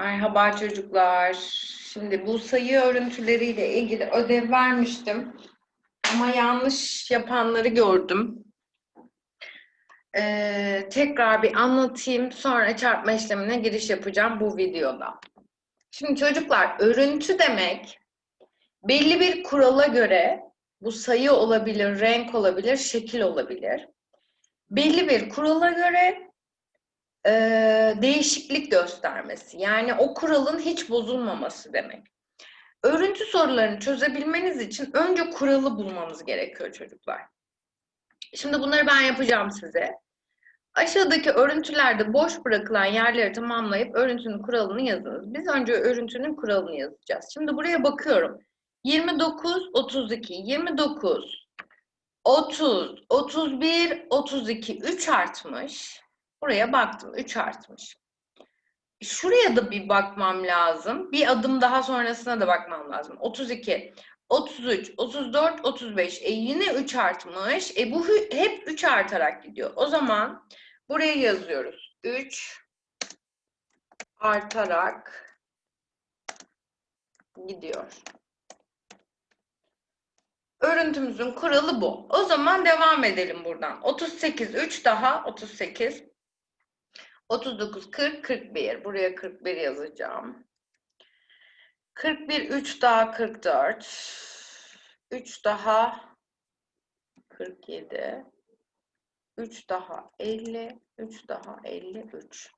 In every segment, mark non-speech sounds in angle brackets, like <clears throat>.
Merhaba çocuklar. Şimdi bu sayı örüntüleriyle ilgili ödev vermiştim. Ama yanlış yapanları gördüm. Ee, tekrar bir anlatayım. Sonra çarpma işlemine giriş yapacağım bu videoda. Şimdi çocuklar örüntü demek belli bir kurala göre bu sayı olabilir, renk olabilir, şekil olabilir. Belli bir kurala göre e, değişiklik göstermesi. Yani o kuralın hiç bozulmaması demek. Örüntü sorularını çözebilmeniz için önce kuralı bulmanız gerekiyor çocuklar. Şimdi bunları ben yapacağım size. Aşağıdaki örüntülerde boş bırakılan yerleri tamamlayıp örüntünün kuralını yazınız. Biz önce örüntünün kuralını yazacağız. Şimdi buraya bakıyorum. 29, 32, 29, 30, 31, 32, 3 artmış. Buraya baktım 3 artmış. Şuraya da bir bakmam lazım. Bir adım daha sonrasına da bakmam lazım. 32, 33, 34, 35. E yine 3 artmış. E bu hep 3 artarak gidiyor. O zaman buraya yazıyoruz. 3 artarak gidiyor. Örüntümüzün kuralı bu. O zaman devam edelim buradan. 38, 3 daha 38. 39, 40, 41. Buraya 41 yazacağım. 41, 3 daha 44. 3 daha 47. 3 daha 50. 3 daha 53.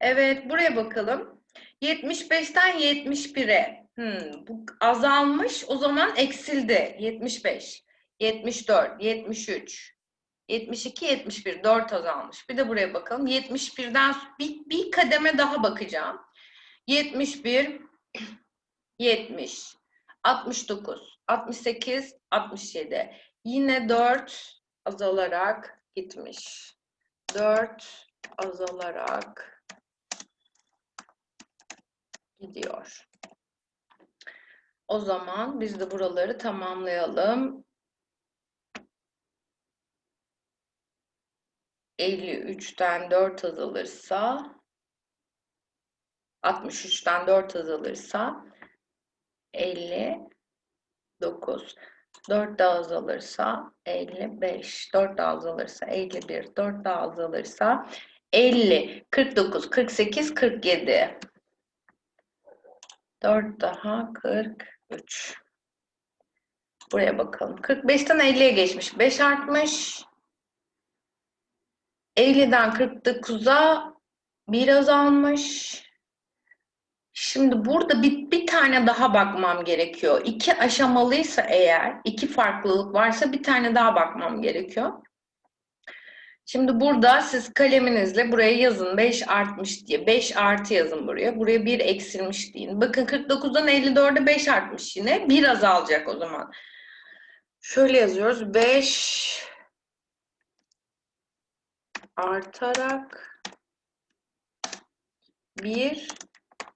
Evet, buraya bakalım. 75'ten 71'e. Hmm, bu azalmış, o zaman eksildi. 75, 74, 73, 72, 71. 4 azalmış. Bir de buraya bakalım. 71'den bir, bir kademe daha bakacağım. 71, 70, 69, 68, 67. Yine 4 azalarak gitmiş. 4 azalarak gidiyor. O zaman biz de buraları tamamlayalım. 53'ten 4 azalırsa 63'ten 4 azalırsa 59 4 daha azalırsa 55 4 daha azalırsa 51 4 daha azalırsa 50 49 48 47 4 daha 43 Buraya bakalım. 45'ten 50'ye geçmiş. 5 artmış. 50'den 49'a bir azalmış. Şimdi burada bir, bir tane daha bakmam gerekiyor. İki aşamalıysa eğer, iki farklılık varsa bir tane daha bakmam gerekiyor. Şimdi burada siz kaleminizle buraya yazın 5 artmış diye. 5 artı yazın buraya. Buraya 1 eksilmiş deyin. Bakın 49'dan 54'e 5 artmış yine. 1 azalacak o zaman. Şöyle yazıyoruz. 5 artarak 1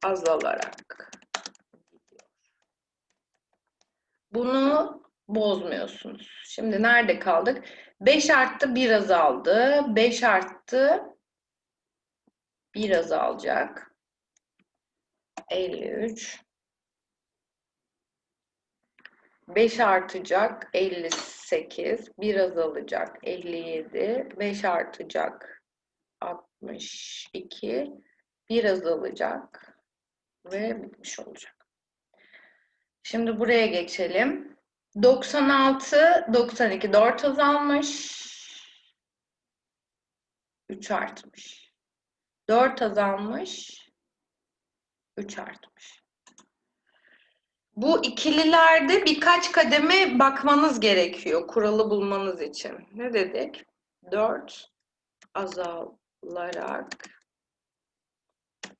azalarak. Bunu bozmuyorsunuz. Şimdi nerede kaldık? 5 arttı 1 azaldı. 5 arttı 1 azalacak. 53 5 artacak 58, 1 azalacak 57, 5 artacak 62, 1 azalacak ve bitmiş olacak. Şimdi buraya geçelim. 96, 92, 4 azalmış, 3 artmış. 4 azalmış, 3 artmış. Bu ikililerde birkaç kademe bakmanız gerekiyor kuralı bulmanız için. Ne dedik? 4 azalarak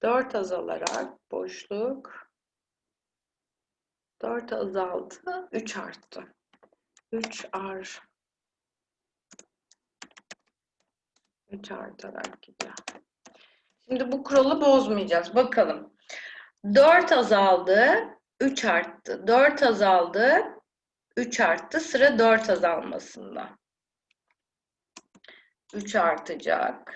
4 azalarak boşluk 4 azaldı, 3 arttı. 3 ar 3 artarak gidiyor. Şimdi bu kuralı bozmayacağız. Bakalım. 4 azaldı, 3 arttı. 4 azaldı, 3 arttı. Sıra 4 azalmasında. 3 artacak.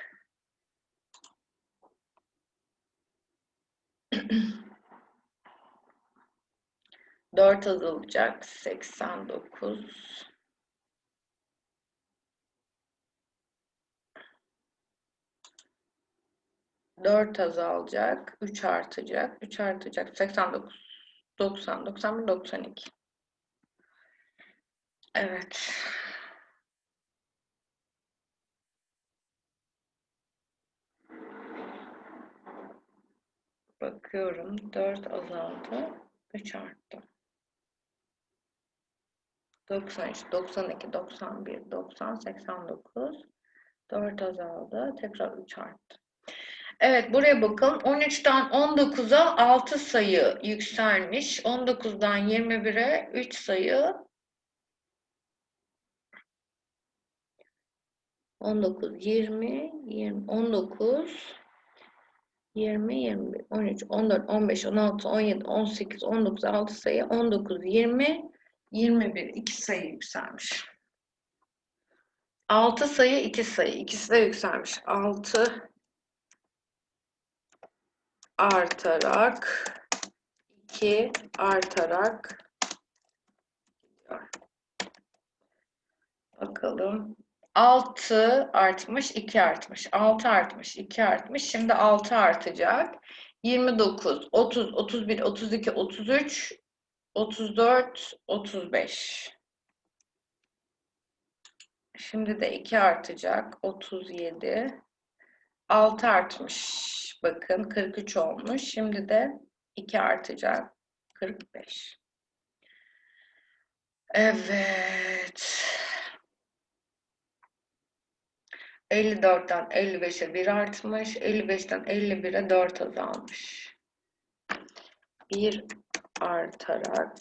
<clears throat> Dört azalacak. Seksen dokuz. Dört azalacak. Üç artacak. Üç artacak. Seksen dokuz. Doksan. Doksan bir. Doksan iki. Evet. Bakıyorum. 4 azaldı. 3 arttı. 93, 92, 91, 90, 89. 4 azaldı. Tekrar 3 arttı. Evet buraya bakalım. 13'ten 19'a 6 sayı yükselmiş. 19'dan 21'e 3 sayı 19, 20, 20, 19, 20, 21, 13, 14, 15, 16, 17, 18, 19, 6 sayı, 19, 20, 21, 2 sayı yükselmiş. 6 sayı, 2 sayı. İkisi de yükselmiş. 6 artarak 2 artarak. Bakalım. 6 artmış, 2 artmış. 6 artmış, 2 artmış. Şimdi 6 artacak. 29, 30, 31, 32, 33, 34, 35. Şimdi de 2 artacak. 37. 6 artmış. Bakın 43 olmuş. Şimdi de 2 artacak. 45. Evet. 54'ten 55'e 1 artmış. 55'ten 51'e 4 azalmış. 1 artarak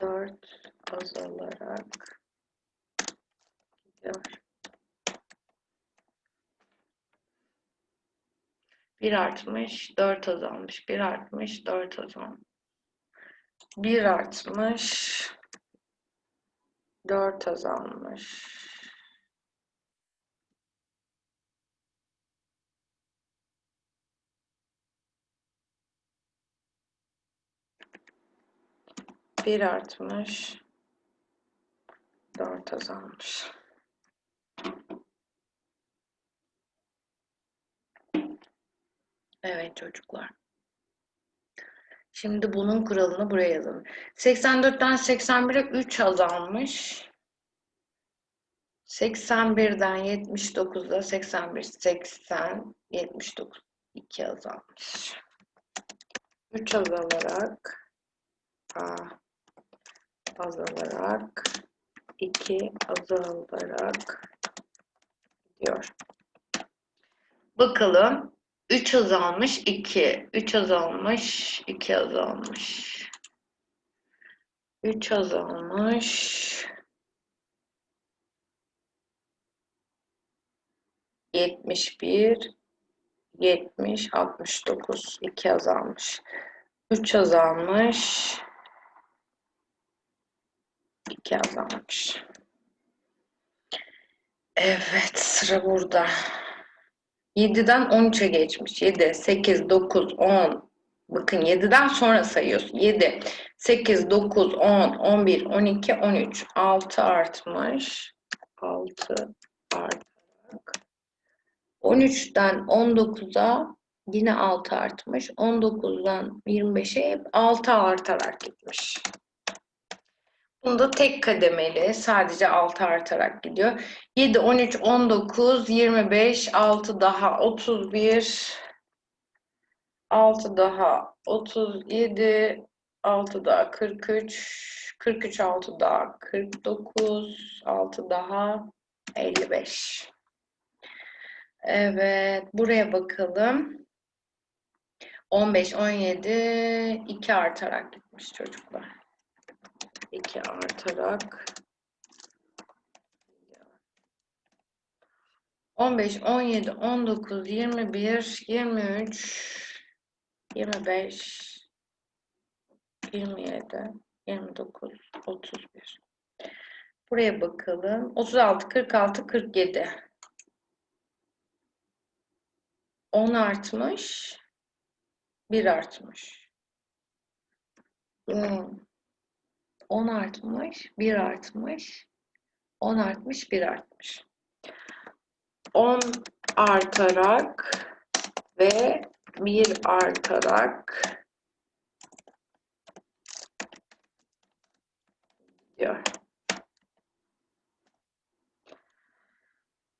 4 azalarak gidiyor. 1 artmış, 4 azalmış. 1 artmış, 4 azalmış. 1 artmış, 4 azalmış. Bir artmış, dört azalmış. Evet çocuklar. Şimdi bunun kuralını buraya yazalım. 84'ten 81'e 3 azalmış. 81'den 79'a 81, 80, 79, 2 azalmış. 3 azalarak A azalarak 2 azalarak gidiyor. Bakalım 3 azalmış 2, 3 azalmış 2 azalmış. 3 azalmış 71, 70, 69. 2 azalmış. 3 azalmış. 2 azalmış. Evet sıra burada. 7'den 13'e geçmiş. 7, 8, 9, 10. Bakın 7'den sonra sayıyorsun. 7, 8, 9, 10, 11, 12, 13. 6 artmış. 6 artarak 13'ten 19'a yine 6 artmış. 19'dan 25'e hep 6 artarak gitmiş. Bunda tek kademeli sadece 6 artarak gidiyor. 7, 13, 19, 25, 6 daha 31, 6 daha 37, 6 daha 43, 43, 6 daha 49, 6 daha 55. Evet, buraya bakalım. 15, 17, 2 artarak gitmiş çocuklar. 2 artarak 15, 17, 19, 21, 23, 25, 27, 29, 31. Buraya bakalım. 36, 46, 47. 10 artmış. 1 artmış. Hmm. 10 artmış. 1 artmış. 10 artmış. 1 artmış. 10 artarak ve 1 artarak diyor.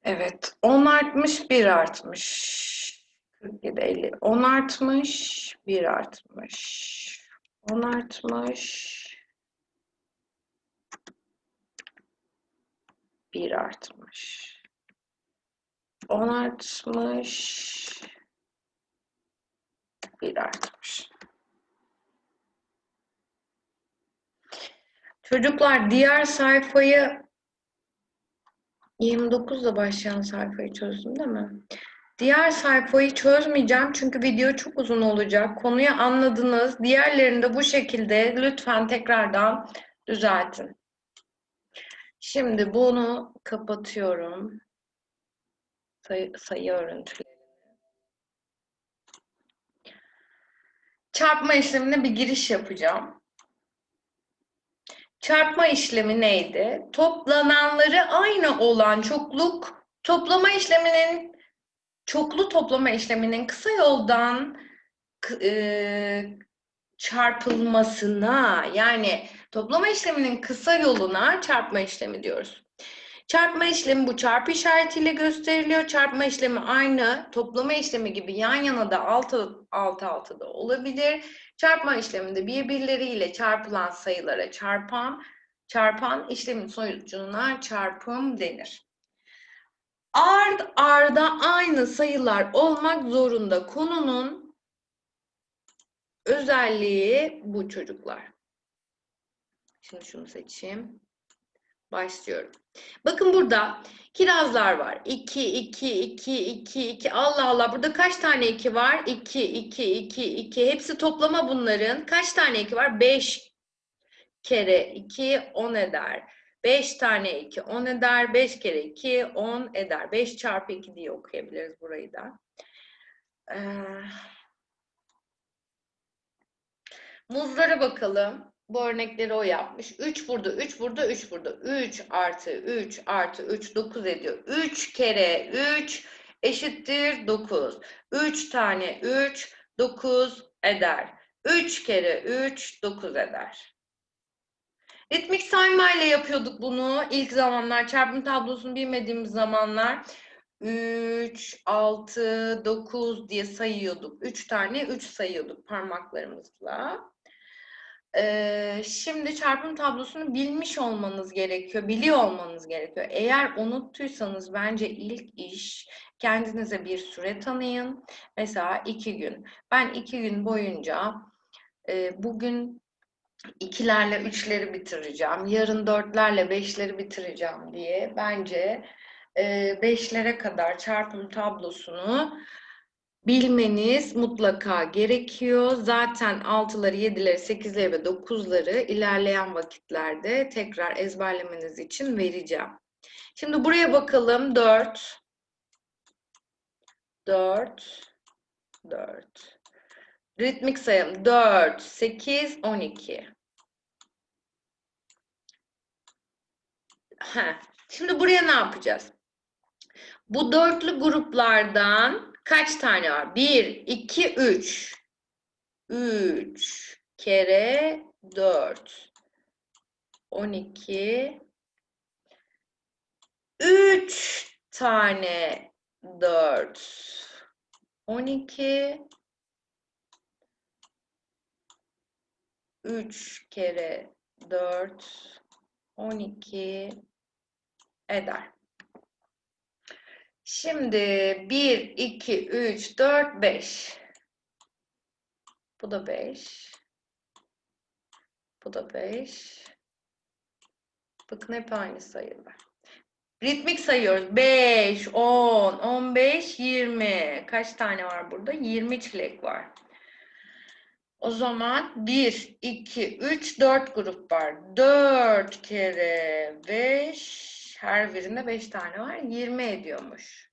Evet. 10 artmış, 1 artmış. 47, 50. 10 artmış, 1 artmış. 10 artmış. 1 artmış. 10 artmış. 1 artmış. Çocuklar diğer sayfayı 29 ile başlayan sayfayı çözdüm değil mi? Diğer sayfayı çözmeyeceğim çünkü video çok uzun olacak. Konuyu anladınız. Diğerlerini de bu şekilde lütfen tekrardan düzeltin. Şimdi bunu kapatıyorum. Sayı, sayı örüntülerini. Çarpma işlemine bir giriş yapacağım. Çarpma işlemi neydi? Toplananları aynı olan çokluk toplama işleminin çoklu toplama işleminin kısa yoldan e, çarpılmasına yani toplama işleminin kısa yoluna çarpma işlemi diyoruz. Çarpma işlemi bu çarpı işaretiyle gösteriliyor. Çarpma işlemi aynı toplama işlemi gibi yan yana da alt alt alta da olabilir. Çarpma işleminde birbirleriyle çarpılan sayılara çarpan çarpan işlemin sonucuna çarpım denir. Ard arda aynı sayılar olmak zorunda konunun özelliği bu çocuklar. Şimdi şunu seçeyim. Başlıyorum. Bakın burada kirazlar var. 2, 2, 2, 2, 2. Allah Allah burada kaç tane 2 var? 2, 2, 2, 2. Hepsi toplama bunların. Kaç tane 2 var? 5 kere 2 10 eder. 5 tane 2 10 eder. 5 kere 2 10 eder. 5 çarpı 2 diye okuyabiliriz burayı da. Ee, muzlara bakalım. Bu örnekleri o yapmış. 3 burada, 3 burada, 3 burada. 3 artı 3 artı 3 9 ediyor. 3 kere 3 eşittir 9. 3 tane 3 9 eder. 3 kere 3 9 eder. Ritmik saymayla yapıyorduk bunu. İlk zamanlar çarpım tablosunu bilmediğimiz zamanlar 3, 6, 9 diye sayıyorduk. 3 tane 3 sayıyorduk parmaklarımızla. Şimdi çarpım tablosunu bilmiş olmanız gerekiyor, biliyor olmanız gerekiyor. Eğer unuttuysanız bence ilk iş kendinize bir süre tanıyın. Mesela iki gün. Ben iki gün boyunca bugün ikilerle üçleri bitireceğim, yarın dörtlerle beşleri bitireceğim diye bence beşlere kadar çarpım tablosunu bilmeniz mutlaka gerekiyor. Zaten 6'ları, 7'leri, 8'leri ve 9'ları ilerleyen vakitlerde tekrar ezberlemeniz için vereceğim. Şimdi buraya bakalım. 4 4 4 Ritmik sayım 4 8 12 Heh. Şimdi buraya ne yapacağız? Bu dörtlü gruplardan kaç tane var? 1, 2, 3. 3 kere 4. 12. 3 tane 4. 12. 3 kere 4. 12 eder. Şimdi 1, 2, 3, 4, 5. Bu da 5. Bu da 5. Bakın hep aynı sayılar. Ritmik sayıyoruz. 5, 10, 15, 20. Kaç tane var burada? 20 çilek var. O zaman 1, 2, 3, 4 grup var. 4 kere 5 her birinde 5 tane var. 20 ediyormuş.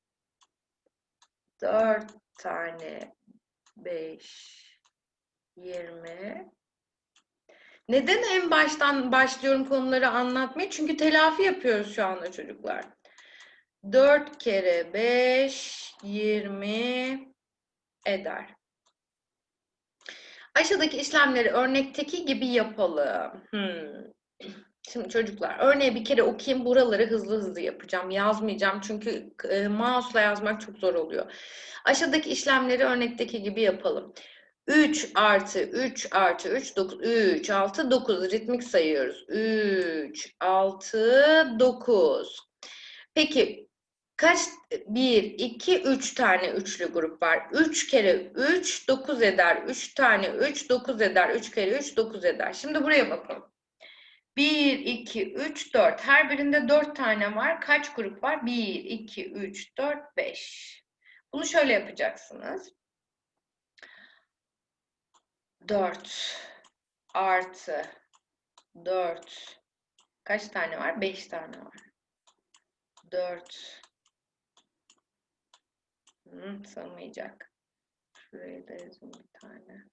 4 tane 5, 20. Neden en baştan başlıyorum konuları anlatmaya? Çünkü telafi yapıyoruz şu anda çocuklar. 4 kere 5, 20 eder. Aşağıdaki işlemleri örnekteki gibi yapalım. Hmm. Şimdi çocuklar örneği bir kere okuyayım. Buraları hızlı hızlı yapacağım. Yazmayacağım çünkü e, mouse'la yazmak çok zor oluyor. Aşağıdaki işlemleri örnekteki gibi yapalım. 3 artı 3 artı 3, 9, 3, 6, 9 ritmik sayıyoruz. 3, 6, 9. Peki kaç? 1, 2, 3 tane üçlü grup var. 3 kere 3, 9 eder. 3 tane 3, 9 eder. 3 kere 3, 9 eder. Şimdi buraya bakalım. 1, 2, 3, 4. Her birinde 4 tane var. Kaç grup var? 1, 2, 3, 4, 5. Bunu şöyle yapacaksınız. 4 artı 4 kaç tane var? 5 tane var. 4 hmm, sığmayacak. Şuraya da yazayım bir tane.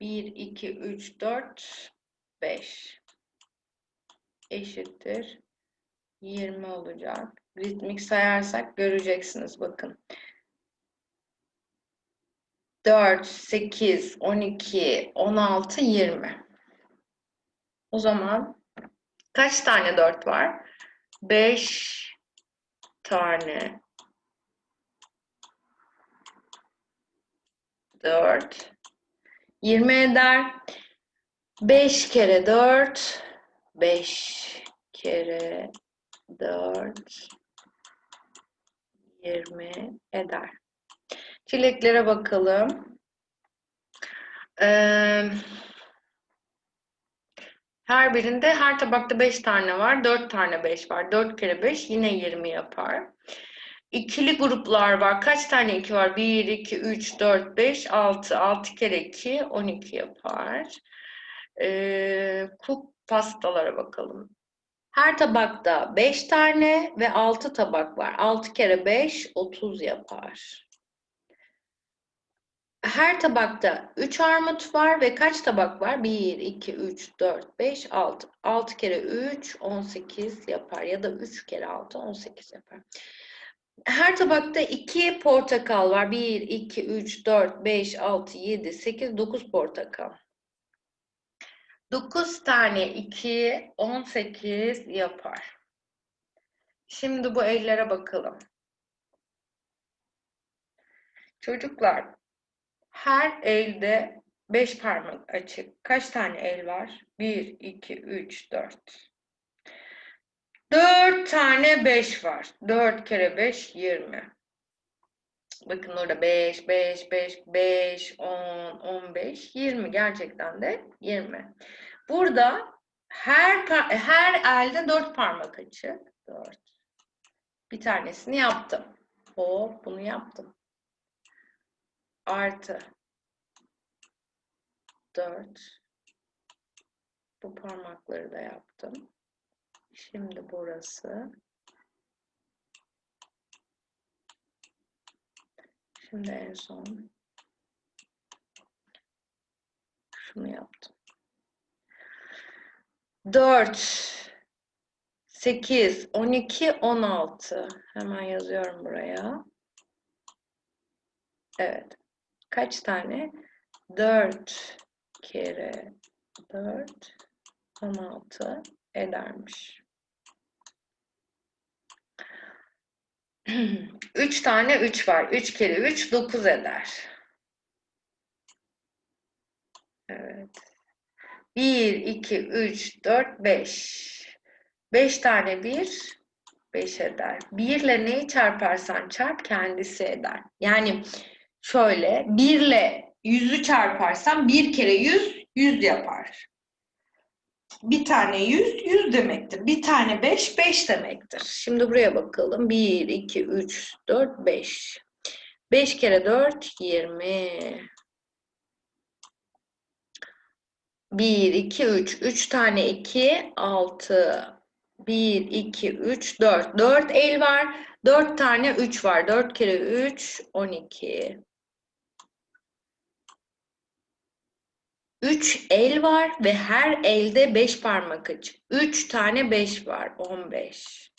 1, 2, 3, 4, 5 eşittir 20 olacak. Ritmik sayarsak göreceksiniz bakın. 4, 8, 12, 16, 20. O zaman kaç tane 4 var? 5 tane 4 20 eder. 5 kere 4 5 kere 4 20 eder. Çileklere bakalım. Ee, her birinde her tabakta 5 tane var. 4 tane 5 var. 4 kere 5 yine 20 yapar. İkili gruplar var. Kaç tane 2 var? 1, 2, 3, 4, 5, 6. 6 kere 2 12 yapar. Ee, kuk pastalara bakalım. Her tabakta 5 tane ve 6 tabak var. 6 kere 5 30 yapar. Her tabakta 3 armut var ve kaç tabak var? 1, 2, 3, 4, 5, 6. 6 kere 3, 18 yapar. Ya da 3 kere 6, 18 yapar. Her tabakta 2 portakal var. 1, 2, 3, 4, 5, 6, 7, 8, 9 portakal. 9 tane 2, 18 yapar. Şimdi bu ellere bakalım. Çocuklar, her elde 5 parmak açık. Kaç tane el var? 1, 2, 3, 4. 4 tane 5 var. 4 kere 5, 20. Bakın orada 5, 5, 5, 5, 10, 15, 20. Gerçekten de 20. Burada her her elde 4 parmak açık. 4. Bir tanesini yaptım. Hop bunu yaptım artı 4 bu parmakları da yaptım. Şimdi burası Şimdi en son şunu yaptım. 4 8 12 16 hemen yazıyorum buraya. Evet. Kaç tane? 4 kere 4 16 edermiş. <clears throat> 3 tane 3 var. 3 kere 3 9 eder. Evet. 1, 2, 3, 4, 5. 5 tane 1, 5 eder. 1 ile neyi çarparsan çarp kendisi eder. Yani şöyle 1 ile 100'ü çarparsam 1 kere 100 100 yapar. Bir tane 100 100 demektir. Bir tane 5 5 demektir. Şimdi buraya bakalım. 1 2 3 4 5. 5 kere 4 20. 1 2 3 3 tane 2 6 1 2 3 4 4 el var. 4 tane 3 var. 4 kere 3 12. 3 el var ve her elde 5 parmak açık. 3 tane 5 var. 15.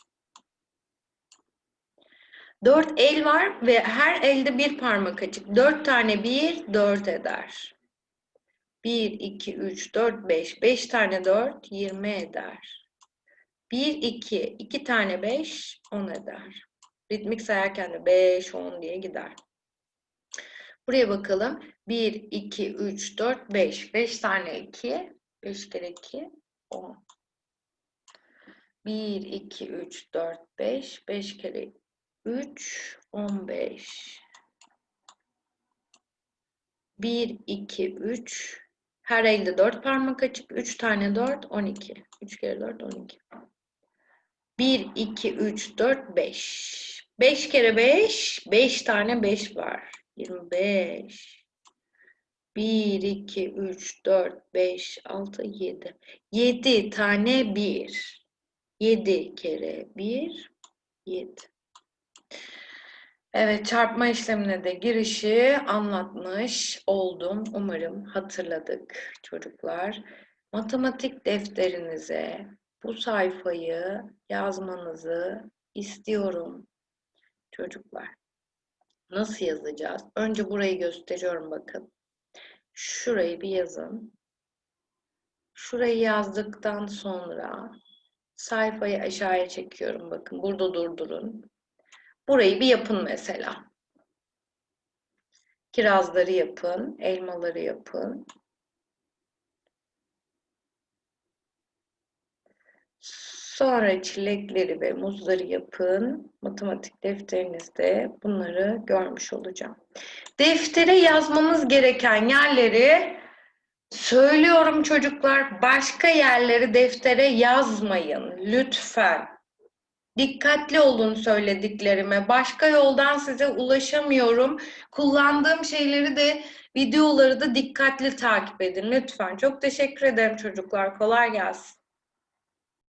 4 el var ve her elde bir parmak açık. 4 tane 1 4 eder. 1, 2, 3, 4, 5. 5 tane 4 20 eder. 1, 2, 2 tane 5 10 eder. Ritmik sayarken de 5, 10 diye gider. Buraya bakalım. 1, 2, 3, 4, 5. 5 tane 2. 5 kere 2, 10. 1, 2, 3, 4, 5. 5 kere 3, 15. 1, 2, 3. Her elde 4 parmak açık. 3 tane 4, 12. 3 kere 4, 12. 1, 2, 3, 4, 5. 5 kere 5, 5 tane 5 var. 25. 1, 2, 3, 4, 5, 6, 7. 7 tane 1. 7 kere 1, 7. Evet, çarpma işlemine de girişi anlatmış oldum. Umarım hatırladık çocuklar. Matematik defterinize bu sayfayı yazmanızı istiyorum çocuklar. Nasıl yazacağız? Önce burayı gösteriyorum bakın. Şurayı bir yazın. Şurayı yazdıktan sonra sayfayı aşağıya çekiyorum. Bakın burada durdurun. Burayı bir yapın mesela. Kirazları yapın, elmaları yapın. Sonra çilekleri ve muzları yapın. Matematik defterinizde bunları görmüş olacağım. Deftere yazmamız gereken yerleri söylüyorum çocuklar. Başka yerleri deftere yazmayın lütfen. Dikkatli olun söylediklerime. Başka yoldan size ulaşamıyorum. Kullandığım şeyleri de videoları da dikkatli takip edin lütfen. Çok teşekkür ederim çocuklar. Kolay gelsin.